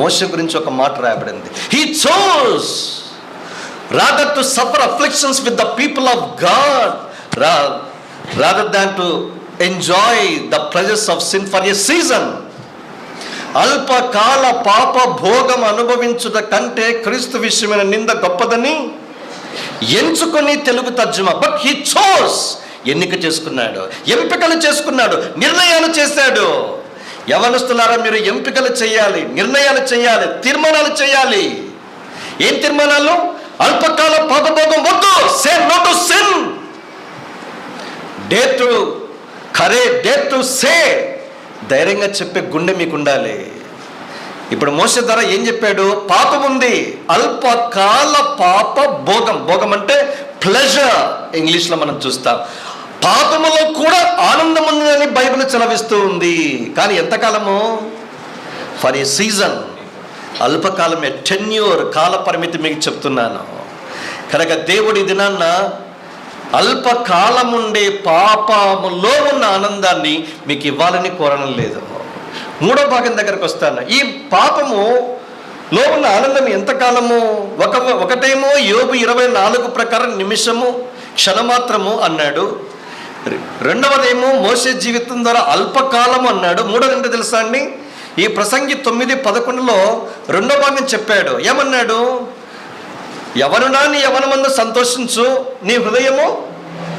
మోస గురించి ఒక మాట రాయబడింది. He chose rather to suffer afflictions with the people of God రా rather than to enjoy the pleasures of sin for a season అల్పకాల పాప భోగం అనుభవించుట కంటే క్రీస్తు విషయమైన నింద గొప్పదని ఎంచుకొని తెలుగు తర్జుమా. బట్ హీ చోస్ ఎన్నిక చేసుకున్నాడు ఎంపికలు చేసుకున్నాడు నిర్ణయాలు చేశాడు. యవనస్తులారా మీరు ఎంపికలు చేయాలి నిర్ణయాలు చేయాలి తీర్మానాలు చేయాలి. ఏం తీర్మానాలు? అల్పకాల పాపభోగం వద్దు say no to sin dare to care dare to say ధైర్యంగా చెప్పే గుండె మీకు ఉండాలి ఇప్పుడు మోస ధర ఏం చెప్పాడు? పాపం ఉంది. అల్పకాల పాప భోగం. భోగం అంటే ప్లెజర్ ఇంగ్లీష్లో మనం చూస్తాం. పాపములో కూడా ఆనందం ఉంది అని బైబిల్ చలవిస్తూ ఉంది. కానీ ఎంతకాలము? ఫర్ ఏ సీజన్ అల్పకాలమే. టెన్యూర్ కాల పరిమితి మీకు చెప్తున్నాను. కనుక దేవుడి దినాన్న అల్పకాలం ఉండే పాపములో ఉన్న ఆనందాన్ని మీకు ఇవ్వాలని కోరడం లేదు. మూడో భాగం దగ్గరకు వస్తాను. ఈ పాపము లో ఉన్న ఆనందం ఎంతకాలము? ఒక ఒకటేమో యోగు ఇరవై నాలుగు ప్రకారం నిమిషము క్షణమాత్రము అన్నాడు. రెండవదేమో మోసే జీవితం ద్వారా అల్పకాలం అన్నాడు. మూడోది ఏంటో తెలుసా అండి? ఈ ప్రసంగి తొమ్మిది పదకొండులో రెండో భాగం చెప్పాడు. ఏమన్నాడు? ఎవరునా నీ యవనమందు సంతోషించు నీ హృదయము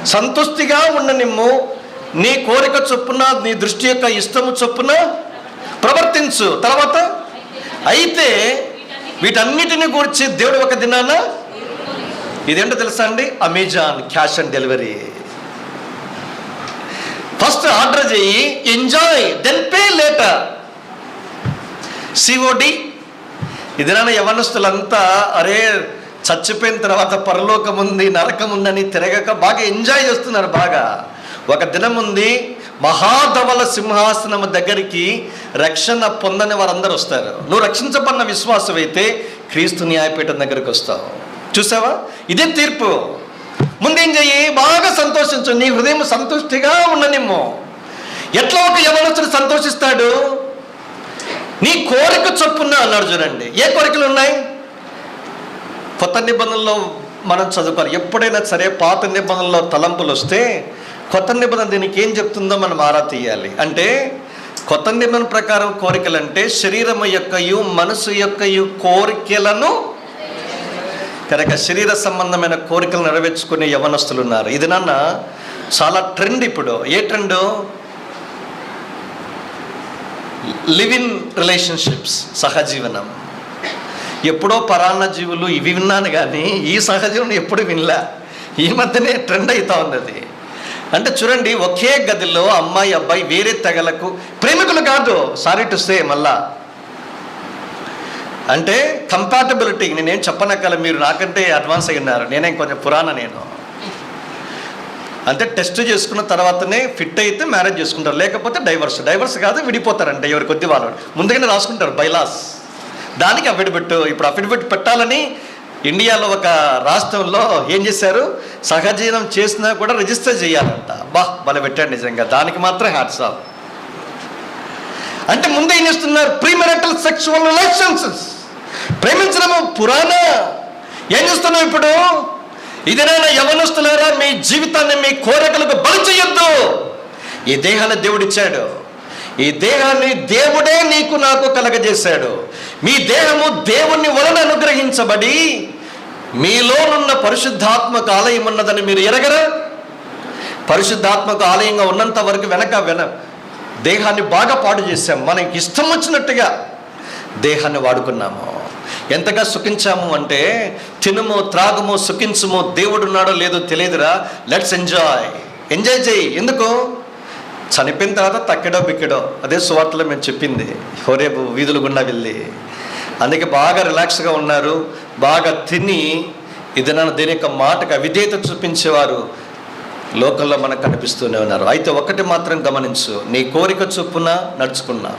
సంతుష్టిగా నిమ్ము నీ కోరిక చొప్పున నీ దృష్టి యొక్క ఇష్టము చొప్పున ప్రవర్తించు. తర్వాత అయితే వీటన్నిటిని గురించి దేవుడు ఒక దినాన ఇదేంటో తెలుసా అండి? Amazon cash on delivery. First order చేయి enjoy then pay later COD ఇదినా యవనస్తులంతా అరే చచ్చిపోయిన తర్వాత పరలోకం ఉంది నరకం ఉందని తిరగక బాగా ఎంజాయ్ చేస్తున్నారు బాగా. ఒక దినం ఉంది మహాధవల సింహాసనం దగ్గరికి రక్షణ పొందని వారందరూ వస్తారు. నువ్వు రక్షించబడిన విశ్వాసం అయితే క్రీస్తు న్యాయపీఠం దగ్గరికి వస్తావు. చూసావా? ఇదే తీర్పు. ముందేం చెయ్యి బాగా సంతోషించు. నీ హృదయం సంతుష్టిగా ఉండనిమ్ము ఎట్లా ఒక యవనస్తుడు సంతోషిస్తాడు? నీ కోరిక చొప్పున అన్నాడు చూడండి. ఏ కోరికలు ఉన్నాయి? కొత్త నిబంధనలో మనం చదువుకోవాలి. ఎప్పుడైనా సరే పాత నిబంధనలో తలంపులు వస్తే కొత్త నిబంధన దీనికి ఏం చెప్తుందో మనం ఆరా తీయాలి. అంటే కొత్త నిబంధన ప్రకారం కోరికలు అంటే శరీరము యొక్కయు మనసు యొక్కయు కోరికలను కనుక శరీర సంబంధమైన కోరికలు నెరవేర్చుకునే యవనస్తులు ఉన్నారు ఇది నాన్న చాలా ట్రెండ్ ఇప్పుడు. A trend live in relationships సహజీవనం. ఎప్పుడో పరాన్న జీవులు ఇవి విన్నాను కానీ ఈ సహజీవనం ఎప్పుడు వినలా. ఈ మధ్యనే ట్రెండ్ అవుతా ఉంది అంటే చూడండి ఒకే గదిలో అమ్మాయి అబ్బాయి వేరే తెగలకు ప్రేమికులు కాదు. సారీ టు సే మళ్ళా. అంటే కంపాటబిలిటీ నేనేం చెప్పనక్కల మీరు నాకంటే అడ్వాన్స్ అయి ఉన్నారు. నేనేం కొంచెం పురాణ నేను. అంటే టెస్ట్ చేసుకున్న తర్వాతనే ఫిట్ అయితే మ్యారేజ్ చేసుకుంటారు. లేకపోతే డైవర్స్ డైవర్స్ కాదు విడిపోతారంటే ఎవరి కొద్ది వాళ్ళు. ముందుగానే రాసుకుంటారు బైలాస్ దానికి అఫిడవిట్ ఇప్పుడు అఫిడవిట్ పెట్టాలని ఇండియాలో ఒక రాష్ట్రంలో ఏం చేశారు? సహజీవనం చేసినా కూడా రిజిస్టర్ చేయాలంట. బా భలే పెట్టాడు నిజంగా. దానికి మాత్రం హ్యాట్స్ ఆఫ్ అంటే ముందే ఏం చేస్తున్నారు? ప్రీమెరటల్ సెక్షువల్ రిలేషన్స్ పురాణ ఏం చేస్తున్నావు ఇప్పుడు? ఇదేనైనా యవనస్తులారా మీ జీవితాన్ని మీ కోరికలకు బలి చేయొద్దు. ఈ దేహాన్ని దేవుడిచ్చాడు. ఈ దేహాన్ని దేవుడే నీకు నాకు కలగజేశాడు. మీ దేహము దేవుని వలన అనుగ్రహించబడి మీలోనున్న పరిశుద్ధాత్మక ఆలయం ఉన్నదని మీరు ఎరగరా? పరిశుద్ధాత్మక ఆలయంగా ఉన్నంత వరకు వెనక వెన దేహాన్ని బాగా పాడు చేశాం. మనకి ఇష్టం వచ్చినట్టుగా దేహాన్ని వాడుకున్నాము. ఎంతగా సుఖించాము అంటే తినుము త్రాగుము సుఖించుము దేవుడు ఉన్నాడో లేదో తెలియదురా. లెట్స్ ఎంజాయ్ ఎంజాయ్ చేయి. ఎందుకు? చనిపోయిన తర్వాత తక్కెడో బిక్కెడో అదే సువార్తలో మేము చెప్పింది. హోరేపు వీధులు గుండా వెళ్ళి. అందుకే బాగా రిలాక్స్గా ఉన్నారు. బాగా తిని ఇది నన్ను దేని యొక్క మాటకు అవిధేయత చూపించేవారు. లోకంలో మనకు కనిపిస్తూనే ఉన్నారు. అయితే ఒకటి మాత్రం గమనించు. నీ కోరిక చొప్పున నడుచుకున్నా.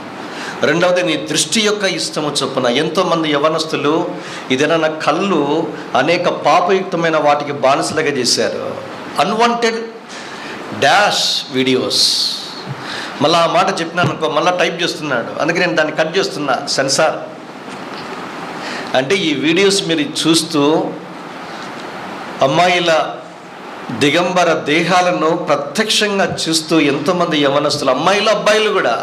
రెండవది నీ దృష్టి యొక్క ఇష్టము చొప్పున ఎంతోమంది యవనస్తులు ఇదేనా కళ్ళు అనేక పాపయుక్తమైన వాటికి బానిసలుగా చేశారు. అన్వాంటెడ్ డాష్ వీడియోస్ మళ్ళీ ఆ మాట చెప్పినాను అనుకో మళ్ళీ టైప్ చేస్తున్నాడు. అందుకే నేను దాన్ని కట్ చేస్తున్నా. సెన్సార్ అంటే ఈ వీడియోస్ మీరు చూస్తూ అమ్మాయిల దిగంబర దేహాలను ప్రత్యక్షంగా చూస్తూ ఎంతోమంది యవనస్తులు అమ్మాయిలు అబ్బాయిలు కూడా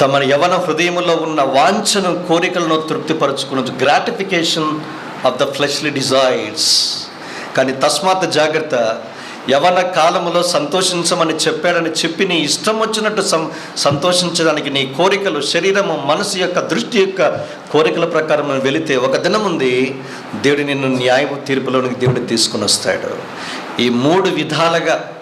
తమ యవన హృదయములో ఉన్న వాంఛను కోరికలను తృప్తిపరచుకున్న gratification of the fleshly desires కానీ తస్మాత్ జాగ్రత్త యవన కాలంలో సంతోషించమని చెప్పాడని చెప్పి నీ ఇష్టం వచ్చినట్టు సం సంతోషించడానికి నీ కోరికలు శరీరము మనసు యొక్క దృష్టి యొక్క కోరికల ప్రకారం వెళితే ఒక దినం ఉంది దేవుడు నిన్ను న్యాయ తీర్పులోనికి దేవుడు తీసుకుని వస్తాడు. ఈ మూడు విధాలుగా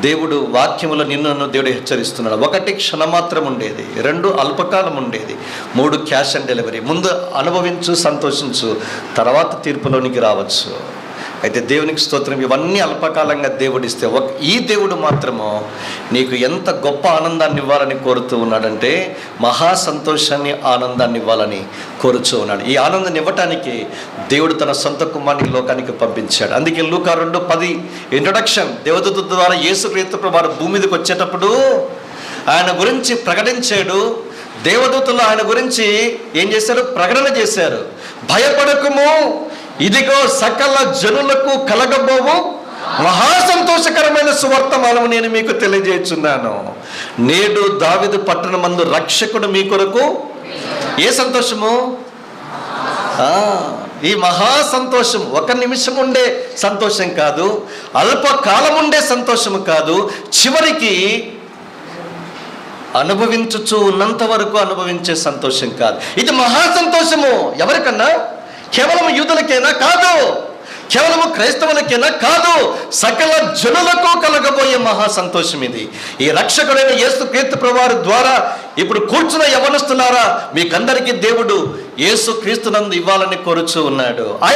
దేవుడు వాక్యములో నిన్ను నన్ను దేవుడు హెచ్చరిస్తున్నాడు. ఒకటి క్షణమాత్రం ఉండేది రెండు అల్పకాలం ఉండేది మూడు క్యాష్ ఆన్ డెలివరీ. ముందు అనుభవించు సంతోషించు తర్వాత తీర్పులోనికి రావచ్చు. అయితే దేవునికి స్తోత్రం ఇవన్నీ అల్పకాలంగా దేవుడిస్తే ఒక ఈ దేవుడు మాత్రము నీకు ఎంత గొప్ప ఆనందాన్ని ఇవ్వాలని కోరుతూ ఉన్నాడంటే మహా సంతోషాన్ని ఆనందాన్ని ఇవ్వాలని కోరుచూ ఉన్నాడు. ఈ ఆనందాన్ని ఇవ్వటానికి దేవుడు తన సొంత కుమారుని లోకానికి పంపించాడు. అందుకే లూకా రెండు పది ఇంట్రొడక్షన్ దేవదూత ద్వారా యేసుక్రీస్తు వారు భూమి మీదకి వచ్చేటప్పుడు ఆయన గురించి ప్రకటించాడు. దేవదూతలు ఆయన గురించి ఏం చేశారు? ప్రకటన చేశారు. భయపడకము. ఇదిగో సకల జనులకు కలగబోవు. మహా సంతోషకరమైన సువర్తమానం నేను మీకు తెలియజేస్తున్నాను నేడు దావిదు పట్టణమందు రక్షకుడు మీ కొరకు. ఏ సంతోషము? ఈ మహా సంతోషం. ఒక నిమిషం ఉండే సంతోషం కాదు. అల్పకాలం ఉండే సంతోషము కాదు. చివరికి అనుభవించుచు ఉన్నంత వరకు అనుభవించే సంతోషం కాదు. ఇది మహా సంతోషము. ఎవరికన్నా? కేవలం యూదులకేనా కాదు కేవలము క్రైస్తవులకేనా కాదు సకల జనులకు కలగబోయే మహా సంతోషం ఇది. ఈ రక్షకుడైన యేసు క్రీస్తు ప్రభువారి ద్వారా ఇప్పుడు కూర్చున్న యవనస్తులారా మీకందరికీ దేవుడు యేసు క్రీస్తునందు ఇవ్వాలని కోరుచూ ఉన్నాడు. ఆయన